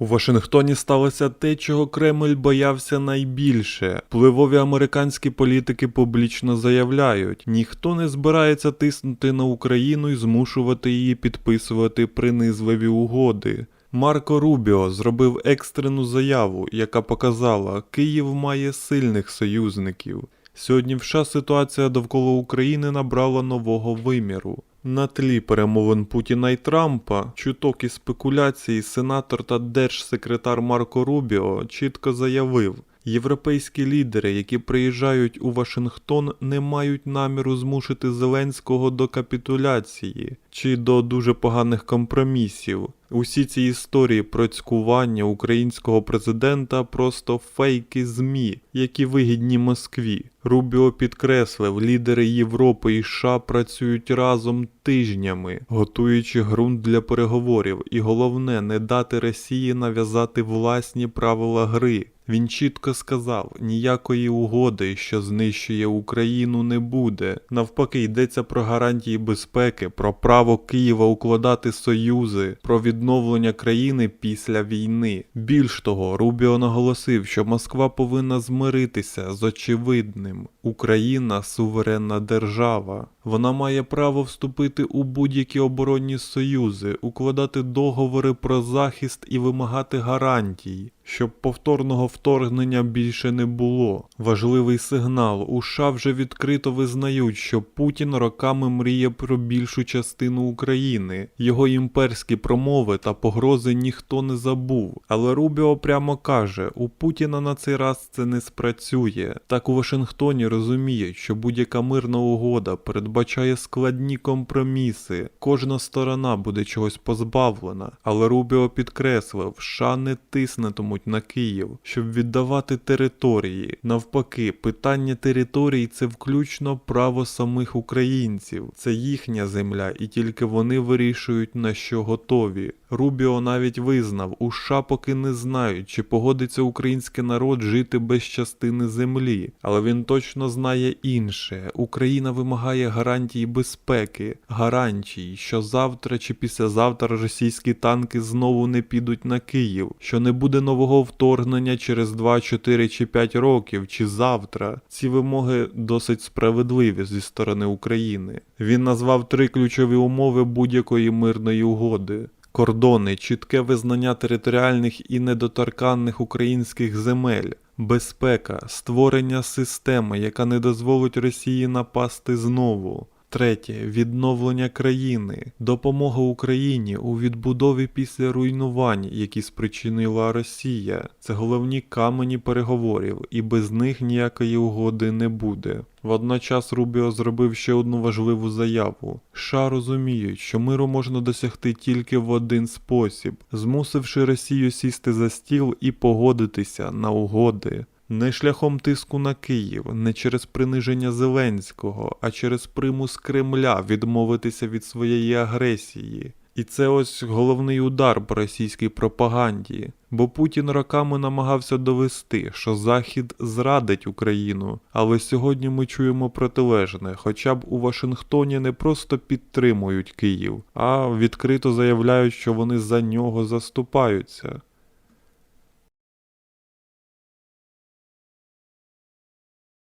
У Вашингтоні сталося те, чого Кремль боявся найбільше. Впливові американські політики публічно заявляють, ніхто не збирається тиснути на Україну і змушувати її підписувати принизливі угоди. Марко Рубіо зробив екстрену заяву, яка показала, Київ має сильних союзників. Сьогодні в США ситуація довкола України набрала нового виміру. На тлі перемовин Путіна і Трампа, чуток і спекуляцій, сенатор та держсекретар Марко Рубіо чітко заявив, європейські лідери, які приїжджають у Вашингтон, не мають наміру змусити Зеленського до капітуляції чи до дуже поганих компромісів. Усі ці історії про цькування українського президента просто фейки ЗМІ, які вигідні Москві. Рубіо підкреслив, лідери Європи і США працюють разом тижнями, готуючи ґрунт для переговорів, і головне не дати Росії нав'язати власні правила гри. Він чітко сказав: ніякої угоди, що знищує Україну, не буде. Навпаки, йдеться про гарантії безпеки, про право Києва укладати союзи, про відновлення країни після війни. Більш того, Рубіо наголосив, що Москва повинна змиритися з очевидним: Україна суверенна держава. Вона має право вступити у будь-які оборонні союзи, укладати договори про захист і вимагати гарантій, щоб повторного вторгнення більше не було. Важливий сигнал. У США вже відкрито визнають, що Путін роками мріє про більшу частину України. Його імперські промови та погрози ніхто не забув. Але Рубіо прямо каже: у Путіна на цей раз це не спрацює. Так у Вашингтоні розуміють, що будь-яка мирна угода передбачає складні компроміси. Кожна сторона буде чогось позбавлена. Але Рубіо підкреслив, США не тиснетимуть на Київ, щоб віддавати території. Навпаки, питання територій це включно право самих українців. Це їхня земля, і тільки вони вирішують на що готові. Рубіо навіть визнав, у США поки не знають, чи погодиться український народ жити без частини землі, але він точно знає інше. Україна вимагає гарантій безпеки, гарантій, що завтра чи післязавтра російські танки знову не підуть на Київ, що не буде нового вторгнення через 2, 4 чи 5 років, чи завтра. Ці вимоги досить справедливі зі сторони України. Він назвав три ключові умови будь-якої мирної угоди. Кордони, чітке визнання територіальних і недоторканних українських земель, безпека, створення системи, яка не дозволить Росії напасти знову. Третє відновлення країни, допомога Україні у відбудові після руйнувань, які спричинила Росія. Це головні камені переговорів, і без них ніякої угоди не буде. Водночас Рубіо зробив ще одну важливу заяву. США розуміють, що миру можна досягти тільки в один спосіб, змусивши Росію сісти за стіл і погодитися на угоди. Не шляхом тиску на Київ, не через приниження Зеленського, а через примус Кремля відмовитися від своєї агресії. І це ось головний удар по російській пропаганді, бо Путін роками намагався довести, що Захід зрадить Україну, але сьогодні ми чуємо протилежне, хоча б у Вашингтоні не просто підтримують Київ, а відкрито заявляють, що вони за нього заступаються.